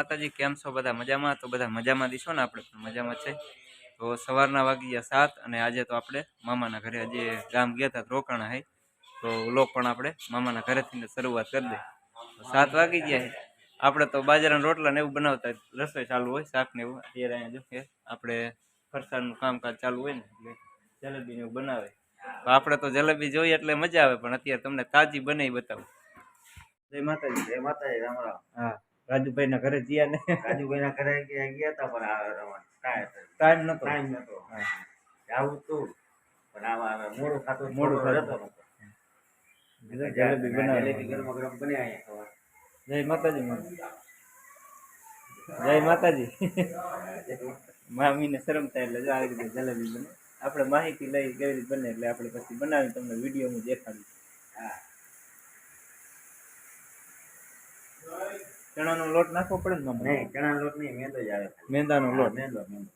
માતાજી કેમ છો? બધા મજામાં? તો બધા મજામાં દીશો ને આપણે પણ મજામાં છે. તો સવારના વાગી ગયા સાત અને આજે તો આપણે મામાના ઘરે આજે ગામ ગયા હતા તો રોકાણા હે. તો લોક પણ આપણે મામાના ઘરેથી શરૂઆત કરી દે. સાત વાગી ગયા આપણે તો બાજરાના રોટલા ને એવું બનાવતા રસોઈ ચાલુ હોય શાક ને એવું અત્યારે અહીંયા જો કે આપણે ફરસાણનું કામકાજ ચાલુ હોય ને એટલે જલેબી ને એવું બનાવે. તો આપણે તો જલેબી જોઈએ એટલે મજા આવે પણ અત્યારે તમને તાજી બનાવી બતાવું. જય માતાજી જય માતાજી રામ રામ. હા. રાજુભાઈ ના ઘરે જીયા ને. રાજુભાઈ ના ઘરે ગયા ગયા હતા પણ ટાઈમ નતો ટાઈમ નતો હા. જાવું તું. પણ આમાં મોડું ખાતું મોડું ખાતું. જલેબી બનાવી ગરમ ગરમ બન્યા જય માતાજી મા જય માતાજી. મામીને શરમ થાય એટલે જો આવી રીતે જલેબી બને. આપણે માહિતી લઈ કેવી રીતે બને એટલે આપણે પછી બનાવી તમને વિડીયોમાં દેખાડી હા. ચણાનો લોટ નાખવો પડે ને મામા નહીં ચણા લોટ નહીં મેંદો જ આવે. મેંદાનો લોટ. મેંદો મેંદો.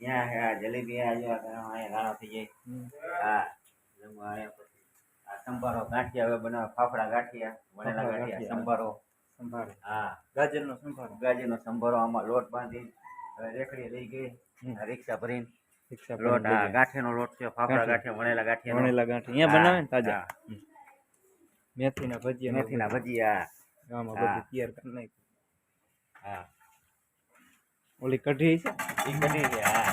ત્યાં હે આ જલેબી આ જેવા અહીંયા થઈ જાય. હા આ સંભારો ગાંઠિયા હવે બનાવે ફાફડા ગાંઠિયા વણેલા ગાંઠિયા ગાંઠિયા. સંભારો. સંભારો. હા. ગાજરનો સંભારો. ગાજીનો સંભારો આમાં લોટ બાંધી હવે રેખડી લઈ ગઈ રિક્ષા ભરીને. લોટ જાય. ગાંઠિયાનો લોટ છે ફાફડા ગાંઠિયા. ગાંઠિયા વણેલા ગાંઠિયા વણેલા ગાંઠી અહીંયા બનાવે ને તાજા? હા. મેથીના ભજીયા મેથીના ભજીયા. બધું તૈયાર કરી નાખ્યું. હા. ઓલી કઢી છે? એ કઢી છે હા.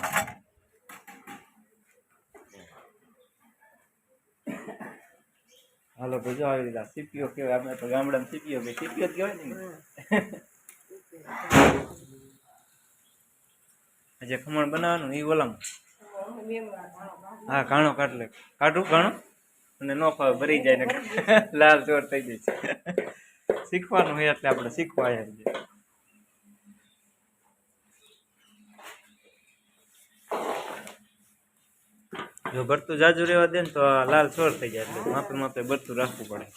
હાલો ભાઈ જો આવી રીતે સીપીઓ કહેવાય. આપણે તો ગામડામાં સીપીઓ કે સીપીઓ જ કહેવાય ને આજે ખમણ બનાવવાનું એ ઓલામાં? હા ઘાણો કાઢ લે. કાઢું ઘાણો? અને નો ફાવે ભરી જાય ને. લાલ ચોર થઈ જાય. છે શીખવાનું હોય એટલે આપણે શીખવા આવ્યા છીએ જો ભરતું જાજુ રહેવા દે ને તો આ લાલ છોડ થઈ જાય એટલે માપે માપે ભરતું રાખવું પડે.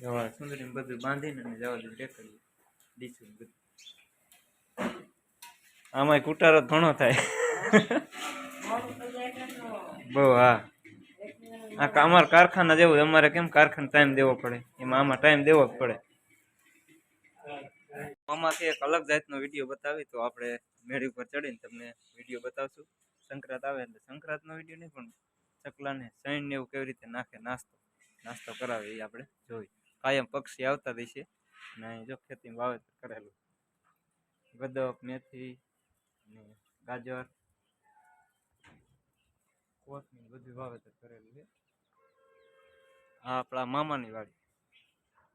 જવા સુંદરી બધું બાંધીને અને જવા દે ટેકરી દીશું બધું. આમાંય કુટારો ઘણો થાય. બહુ, હા. આ અમારા કારખાના જેવું અમારે કેમ કારખાના ટાઈમ દેવો પડે? એમાં આમાં ટાઈમ દેવો જ પડે. આમાંથી એક અલગ જાતનો વીડિયો બતાવી, તો આપણે મેળી ઉપર ચડીને તમને વીડિયો બતાવશું. સંક્રાંત આવે એટલે સંક્રાંતનો વીડિયો નહીં, પણ ચકલાને સૈન ને એવું કેવી રીતે નાખે, નાસ્તો નાસ્તો કરાવે એ આપણે જોઈ. કાયમ પક્ષી આવતા રહેશે અને જો ખેતીમાં વાવેતર કરેલું. ગદક, મેથી ને ગાજર, કોથમીર બધું વાવેતર કરેલું છે. આ આપણા મામાની વાડી.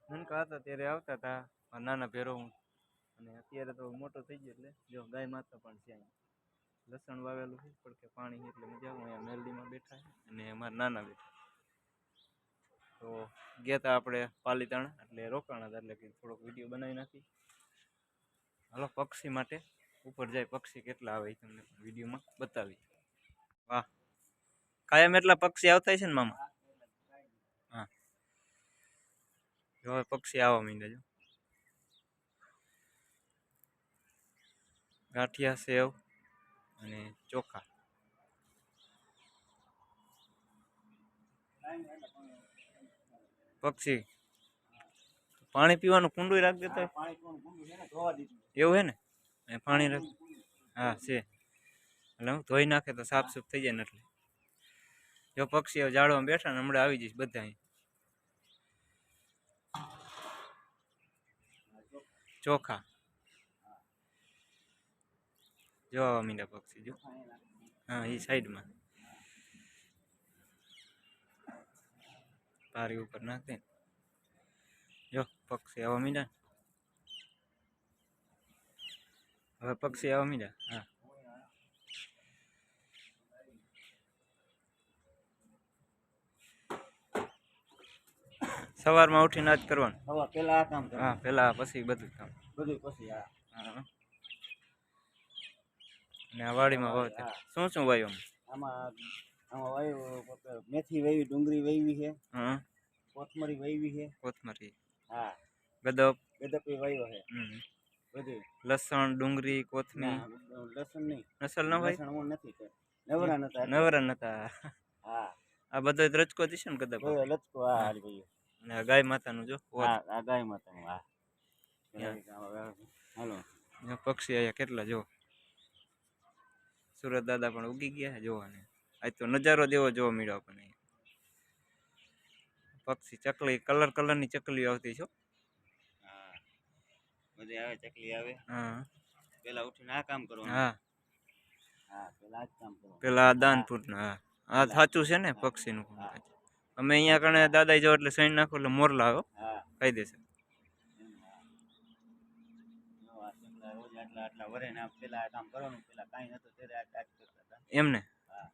નનકા હતા, ત્યારે આવતા હતા. નાના ભેરો હું અને અત્યારે તો મોટો થઈ ગયો એટલે જો ગાય માતા પણ છે અહીંયા. લસણ વાવેલું છે, પણ કે પાણી એટલે મજા આવે. અહીંયા મેલડીમાં બેઠા છે અને અમારા નાના બેઠા તો ગયા હતા આપણે પાલીતાણા, એટલે રોકાણા હતા એટલે કે થોડોક વીડિયો બનાવી નાખી. હાલો, પક્ષી માટે ઉપર જાય પક્ષી કેટલા આવે એ તમને વિડીયોમાં બતાવી વાહ. કાયમ એટલા પક્ષી આવતા છે ને મામા? હા. જો પક્ષી આવવા માંડ્યા જો. ગાંઠિયા સેવ અને ચોખા. પક્ષી. પાણી પીવાનું કુંડું રાખી દેતા એવું હે ને? પાણી રાખ. હા, છે. એટલે હું ધોઈ નાખે તો સાફ સુફ થઈ જાય ને એટલે. જો પક્ષીઓ ઝાડવામાં બેઠા ને હમણાં આવી જઈશ બધા ચોખા. જો આવા મીંડા પક્ષી જો. હા એ સાઈડમાં. પારી ઉપર નાખે જો પક્ષી આવા મીંડા હવે પક્ષી આવા મીંડા હા. સવારમાં ઉઠીને આજ કરવાનું? હવે પેલા આ કામ હા પેલા પછી બધું કામ. બધું પછી હા આ વાડીમાં વાવતર શું શું વાવ્યું આમાં આમાં વાયુ મેથી વાવી ડુંગળી વાવી છે. હા કોથમરી વાવી છે. કોથમરી. હા. ગદપ. ગદપી વાવ્યો છે. બધું. લસણ ડુંગળી કોથમીર. ના લસણ નહીં. ન ભાઈ લસણ નથી. નવરા નતા. નવરા નતા. હા. આ બધો રચકો દીશે ને કદાચ લચકો હા હારી ભાઈ. અને આ ગાય માતાનું જો. હા આ ગાય માતાનું હા. હાલો. પક્ષી અહીંયા કેટલા જો. સુરત દાદા પણ ઉગી ગયા છે જોવાને. આજ તો નજારો જેવો જોવા મળ્યો આપણને. અહીંયા. પક્ષી ચકલી કલર કલરની ચકલીઓ આવતી છો હા. બધી આવે ચકલી આવે. હા. પેલા ઉઠીને આ કામ કરવાનું. હા. હા પેલા આ જ કામ કરવાનું. પેલા આ દાનપુરના હા. આ સાચું છે ને પક્ષીનું કામકાજ અમે અહીંયા કણે દાદા જો એટલે સૈન નાખો એટલે મોરલા આવ્યો હા. કાયદેસર એમ, હા. જો આ ચકલા રોજ આટલા આટલા વરે ને પેલા આ કામ કરવાનું પેલા કાંઈ નતું ત્યારે આ ટાચ કરતા હતા. એમને? હા.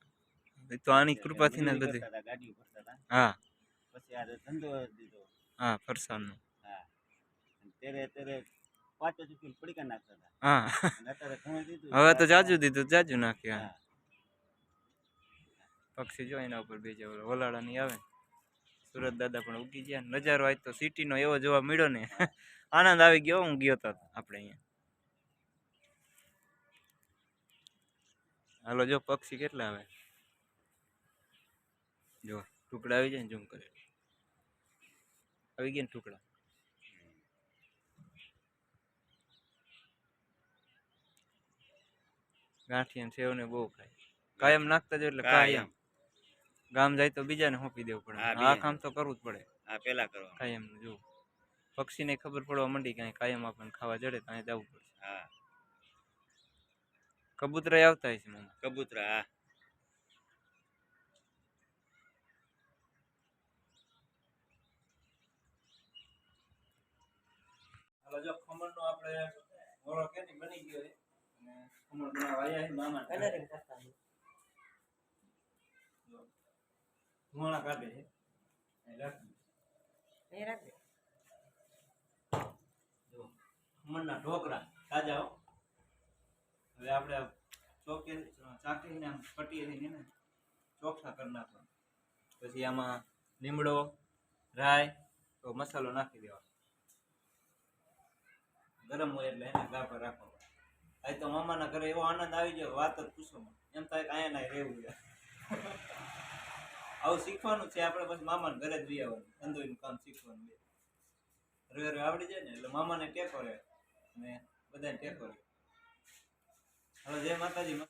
તો આની કૃપાથી ને બધી. હતા, ગાડીઓ કરતા હતા. હા પછી આ ધંધો દીધો. હા ફરસાણનો. હા. ત્યારે ત્યારે પાંચ જ રૂપિયા પડીકા નાખતા હતા. હા. અત્યારે ઘણું દીધું હવે તો જાજુ દીધું જાજુ નાખ્યા પક્ષી જો એના ઉપર બીજા ઓલા વલાળાની આવે. સુરત દાદા પણ ઉગી ગયા. નજારો આજ તો સિટીનો એવો જોવા મળ્યો ને. આનંદ આવી ગયો હું ગયો તો આપણે અહીંયા. હાલો જો પક્ષી કેટલા આવે? જો ટુકડા આવી જાય ને ઝૂમ કરે. આવી ગયા ને ટુકડા? ગાંઠિયા ને સેવ ને બહુ ખાય. કાયમ નાખતા જો એટલે કાયમ. ગામ જાય તો બીજાને સોંપી દેવું પડે. આ કામ તો કરવું જ પડે. હા પેલા કરો કાયમ જો. પક્ષીને ખબર પડવા માંડી કે કાયમ આપણને ખાવા જડે તો અહીં જવું પડશે. હા. કબૂતરા આવતા હશે કબૂતરા હા. જો ખમણનો આપણે ઓળો કેની બની ગયો છે. અને ખમણ બનાવવા આવ્યા છે મામા કલરિંગ કરતા ધુમાડા કાઢે છે. અહીં રાખી. જો ખમણના ઢોકળા તાજા હો. હવે આપણે ચોકે ચાકીને આમ પટીએથી એને ચોખ્ખા કરી નાખવાનું. પછી આમાં લીમડો રાય તો મસાલો નાખી દેવાનો. ગરમ હોય એટલે એને ગા પર રાખવાનો. આજે તો મામાના ઘરે એવો આનંદ આવી ગયો, વાત જ પૂછો એમ થાય કે અહીંયા ના રહેવું છે આવું શીખવાનું છે, આપણે પછી મામાને ઘરે જ રહી આવવાનું. તંદુરીનું કામ શીખવાનું રવે હવે આવડી જાય ને, એટલે મામાને ટેકો રહે. અને બધાને ટેકો રહે. જય માતાજી.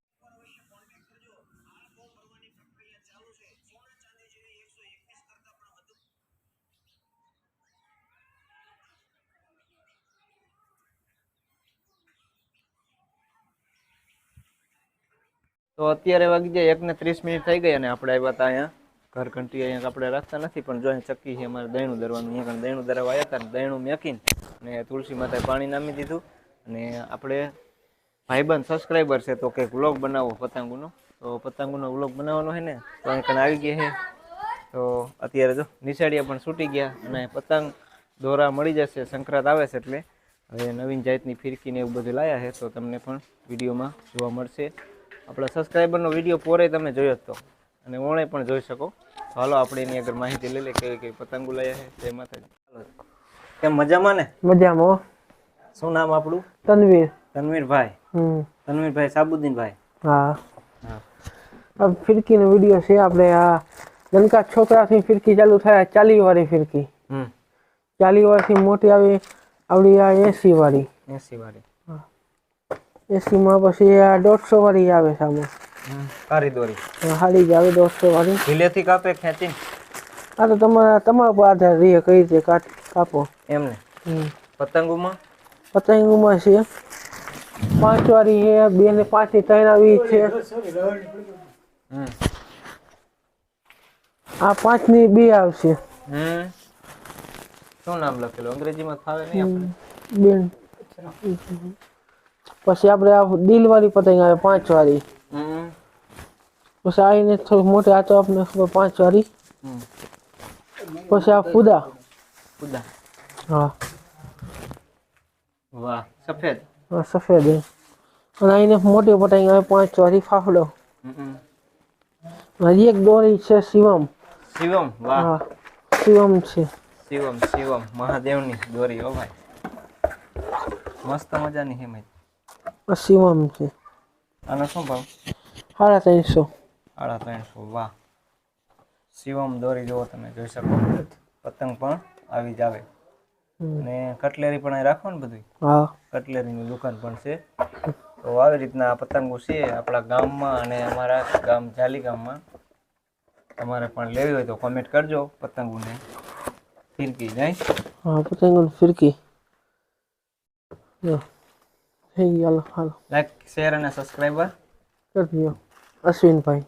તો અત્યારે વાગી જાય એક ને ત્રીસ મિનિટ થઈ ગઈ અને આપણે આવ્યા હતા અહીંયા. ઘર ઘંટી અહીંયા આપણે રાખતા નથી, પણ જો અહીંયા ચક્કી છે, અમારે દહીણું દરવાનું અહીંયા દહીણું દરવા આવ્યા હતા દહીણું મેકીને અને તુલસી માતાએ પાણી નામી દીધું. અને આપણે ભાઈબંધ સબસ્ક્રાઈબર છે તો કંઈક વ્લોગ બનાવો પતંગોનો. તો પતંગોનો વ્લોગ બનાવવાનો છે ને તો અહીં આવી ગયા છે. તો અત્યારે જો નિશાળીયા પણ છૂટી ગયા અને પતંગ દોરા મળી જશે સંક્રાંત આવે છે એટલે. હવે નવીન જાતની ફિરકીને એવું બધું લાયા છે તો તમને પણ વિડીયોમાં જોવા મળશે. આપણા સબસ્ક્રાઈબરનો વીડિયો પોરે તમે જોયો હતો અને ઓણે પણ જોઈ શકો. તો હાલો આપણે એની આગળ માહિતી લઈ લે કેવી કેવી પતંગો લાયા છે તે માતાજી હાલો. કેમ મજામાં ને? મજામાં શું નામ આપણું? તનવીર. તનવીરભાઈ. તનવીરભાઈ સાબુદ્દીનભાઈ. હા. હા. ફિરકીનો વીડિયો છે આપણે આ નનકા છોકરાથી ફિરકી ચાલુ થાય ચાલી વાળી ફિરકી. હમ. ચાલી વાળથી મોટી આવી આવડી આ એસી વાળી એસી વાળી એસી માં પછી આ દોઢસો વાળી આવે સામે. સારી દોરી. હારી જ આવે દોઢસો વાળી ઢીલેથી કાપે ખેંચી આ તો તમારા તમારા પર આધાર રહે કઈ રીતે કાટ કાપો. એમને. પતંગોમાં પતંગમાં છે. પાંચ વાળી છે બે ને પાંચની ત્રણ આવી છે. આ પાંચની બે આવશે. શું નામ લખેલું? અંગ્રેજીમાં ફાવે નહીં આપણે? બેન. પછી આપણે આ દિલ વાળી પતંગ આવે પાંચ વાળી પછી આવીને થોડું મોટી આ તો આપણે ખબર પાંચ વાળી પછી આ ફુદા. ફુદા. હા. વાહ સફેદ. સફેદ અને અહીં મોટી પતંગ આવે પાંચ ચોરી ફાફડો. હજી એક દોરી છે શિવમ. શિવમ વાહ. શિવમ છે. શિવમ શિવમ મહાદેવની દોરી ઓ ભાઈ. મસ્ત મજાની હે ભાઈ. શિવમ છે. આનો શું ભાવ? સાડા ત્રણસો. સાડા ત્રણસો વાહ. શિવમ દોરી જુઓ તમે જોઈ શકો પતંગ પણ આવી જ આવે. અને કટલેરી પણ રાખો ને બધું? હા. કટલેરીની દુકાન પણ છે. તો આવી રીતના આ પતંગો છે આપણા ગામમાં અને અમારા ગામ જાલી ગામમાં. તમારે પણ લેવી હોય તો કોમેન્ટ કરજો પતંગોને. ફિરકી જાય? હા પતંગ ફિરકી. હાલો હાલો. લાઈક શેર અને સબસ્ક્રાઈબર કરજો અશ્વિનભાઈ.